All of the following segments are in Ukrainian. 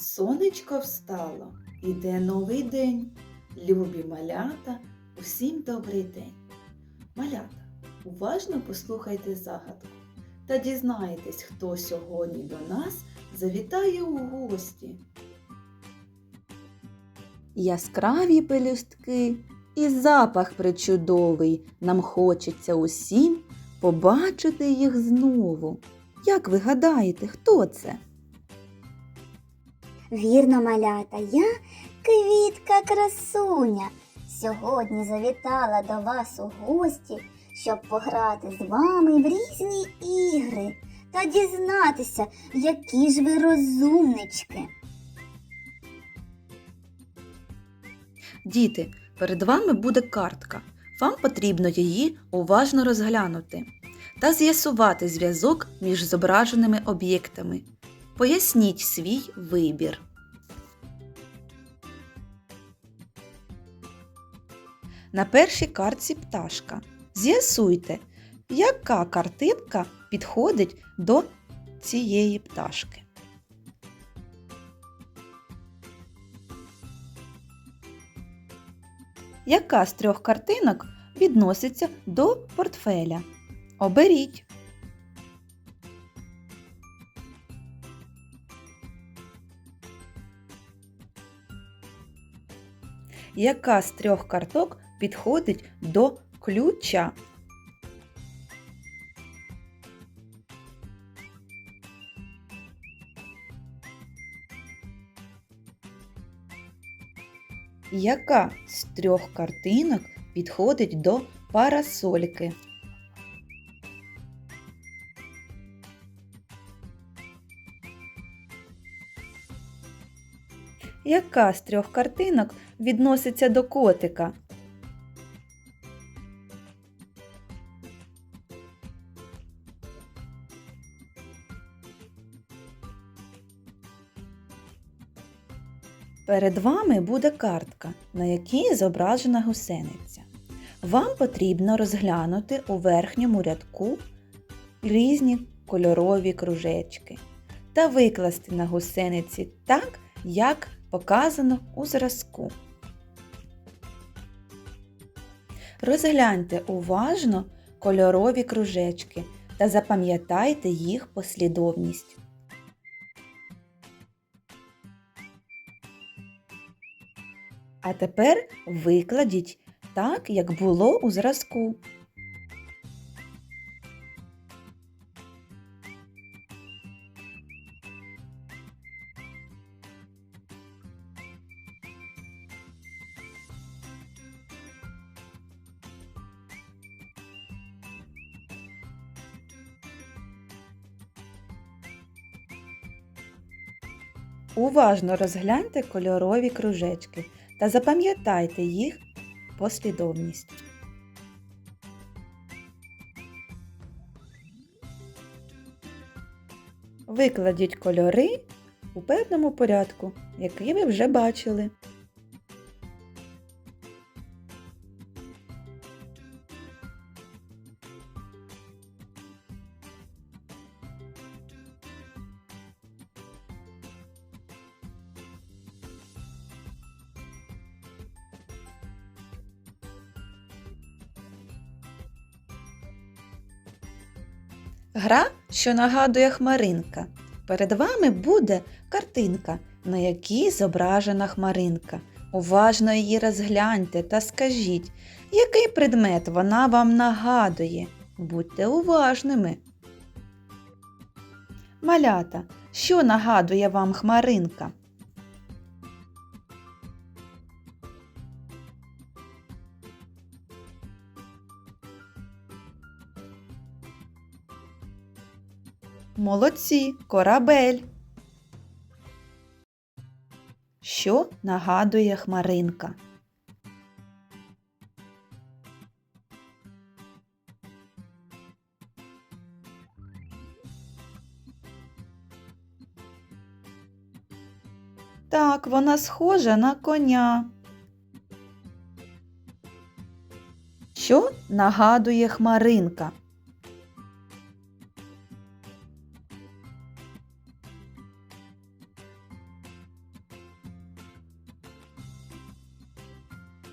Сонечко встало, іде новий день. Любі малята, усім добрий день. Малята, уважно послухайте загадку та дізнайтесь, хто сьогодні до нас завітає у гості. Яскраві пелюстки і запах причудовий. Нам хочеться усім побачити їх знову. Як ви гадаєте, хто це? Вірно, малята, я квітка красуня. Сьогодні завітала до вас у гості, щоб пограти з вами в різні ігри та дізнатися, які ж ви розумнички. Діти, перед вами буде картка. Вам потрібно її уважно розглянути та з'ясувати зв'язок між зображеними об'єктами. Поясніть свій вибір. На першій картці пташка. З'ясуйте, яка картинка підходить до цієї пташки. Яка з трьох картинок відноситься до портфеля? Оберіть. Яка з трьох карток підходить до ключа? Яка з трьох картинок підходить до парасольки? Яка з трьох картинок відноситься до котика? Перед вами буде картка, на якій зображена гусениця. Вам потрібно розглянути у верхньому рядку різні кольорові кружечки та викласти на гусениці так, як показано у зразку. Розгляньте уважно кольорові кружечки та запам'ятайте їх послідовність. А тепер викладіть так, як було у зразку. Уважно розгляньте кольорові кружечки та запам'ятайте їх послідовність. Викладіть кольори у певному порядку, який ви вже бачили. Гра, що нагадує хмаринка. Перед вами буде картинка, на якій зображена хмаринка. Уважно її розгляньте та скажіть, який предмет вона вам нагадує. Будьте уважними. Малята, що нагадує вам хмаринка? Молодці, корабель. Що нагадує хмаринка? Так, вона схожа на коня. Що нагадує хмаринка?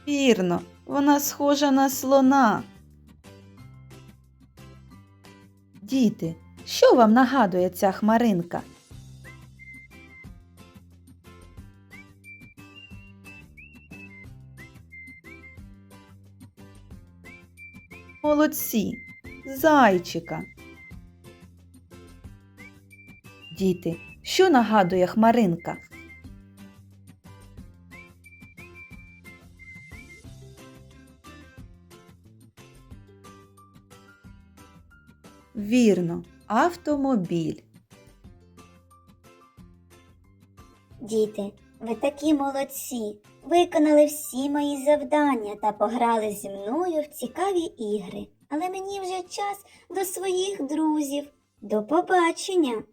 Вірно, вона схожа на слона. Діти, що вам нагадує ця хмаринка? Молодці, зайчика. Діти, що нагадує хмаринка? Вірно, автомобіль. Діти, ви такі молодці. Виконали всі мої завдання та пограли зі мною в цікаві ігри. Але мені вже час до своїх друзів. До побачення!